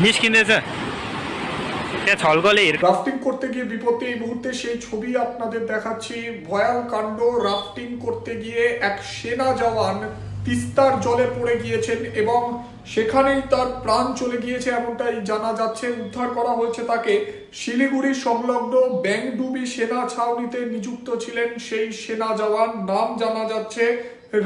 Miss rafting করতে গিয়ে বিপত্তি এই মুহূর্তে সেই ছবি আপনাদের দেখাচ্ছি। ভয়াল কাণ্ড রাফটিং করতে গিয়ে এক সেনা জওয়ান তিস্তার জলে পড়ে গিয়েছেন এবং সেখানেই তার প্রাণ চলে গিয়েছে এমনটাই জানা যাচ্ছে। উদ্ধার করা হয়েছে তাকে। শিলিগুড়ি সংলগ্ন ব্যাংডুবি সেনা ছাউনিতে নিযুক্ত ছিলেন সেই সেনা জওয়ান। নাম জানা যাচ্ছে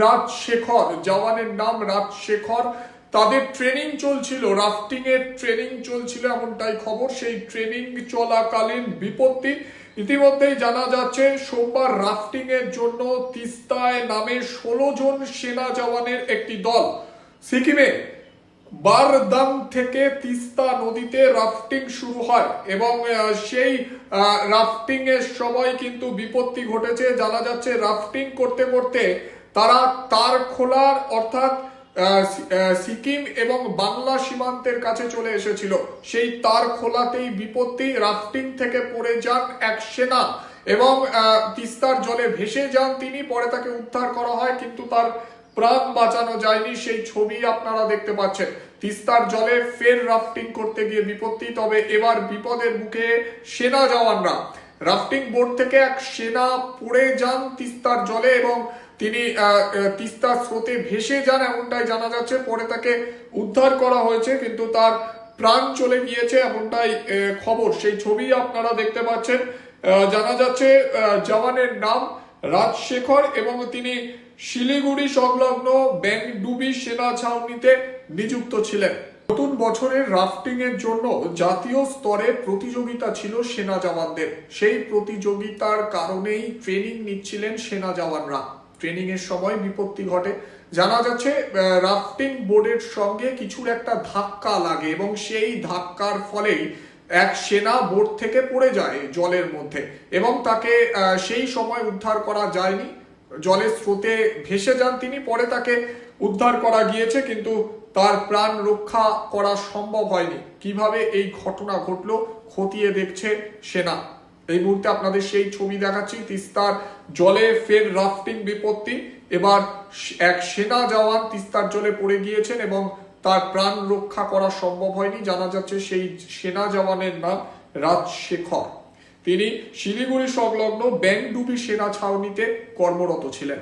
রাজশেখর। জওয়ানের নাম রাজশেখর। তাদের ট্রেনিং চলছিল রাফটিং এর ট্রেনিং চলছিল এমনটাই খবর। সেই ট্রেনিং চলাকালীন বিপত্তি ইতিমধ্যেই জানা যাচ্ছে, সোমবার রাফটিং এর জন্য তিস্তায় নামে ষোলো জন সেনা জওয়ানের একটি দল। সিকিমে বারদাম থেকে তিস্তা নদীতে রাফটিং শুরু হয় এবং সেই রাফটিং এর সময় কিন্তু বিপত্তি ঘটেছে। জানা যাচ্ছে রাফটিং করতে করতে তারা তার খোলার অর্থাৎ সিকিম এবং বাংলা সীমান্তের কাছে চলে এসেছিল। সেই তার খোলাতেই বিপত্তি রাফটিং থেকে পড়ে যান এক সেনা এবং তিস্তার জলে ভেসে যান তিনি। পরে তাকে উদ্ধার করা হয়, কিন্তু তার প্রাণ বাঁচানো যায়নি। সেই ছবি আপনারা দেখতে পাচ্ছেন। তিস্তার জলে ফের রাফটিং করতে গিয়ে বিপত্তি, তবে এবার বিপদের মুখে সেনা জওয়ানরা। রাফটিং বোর্ড থেকে এক সেনা পড়ে যান তিস্তার জলে এবং তিনি তিস্তার স্রোতে ভেসে যান এমনটাই জানা যাচ্ছে। পরে তাকে উদ্ধার করা হয়েছে, কিন্তু তার প্রাণ চলে গিয়েছে এমনটাই খবর। সেই ছবি আপনারা দেখতে পাচ্ছেন। জানা যাচ্ছে জওয়ানের নাম রাজশেখর এবং তিনি শিলিগুড়ি সংলগ্ন ব্যাংডুবি সেনা ছাউনিতে নিযুক্ত ছিলেন। নতুন বছরের রাফটিং এর জন্য জাতীয় স্তরে প্রতিযোগিতা ছিল সেনা জওয়ানদের। সেই প্রতিযোগিতার কারণেই ট্রেনিং নিচ্ছিলেন সেনা জওয়ানরা। ট্রেনিং এর সময় বিপত্তি ঘটে। জানা যাচ্ছে রাফটিং বোর্ডের সঙ্গে কিছুর একটা ধাক্কা লাগে এবং সেই ধাক্কার ফলেই এক সেনা বোর্ড থেকে পড়ে যায় জলের মধ্যে এবং তাকে সেই সময় উদ্ধার করা যায়নি। জলের স্রোতে ভেসে যান তিনি, পরে তাকে উদ্ধার করা গিয়েছে, কিন্তু তার প্রাণ রক্ষা করা সম্ভব হয়নি। কীভাবে এই ঘটনা ঘটলো, খতিয়ে দেখছে সেনা। এই মুহূর্তে আপনাদের সেই ছবি দেখাচ্ছি, তিস্তার জলে ফের রাফটিং বিপত্তি। এবার এক সেনা জওয়ান তিস্তার জলে পড়ে গিয়েছেন এবং তার প্রাণ রক্ষা করা সম্ভব হয়নি, জানা যাচ্ছে সেই সেনা জওয়ানের নাম রাজশেখর। তিনি শিলিগুড়ি সংলগ্ন ব্যাংডুবি সেনা ছাউনিতে কর্মরত ছিলেন।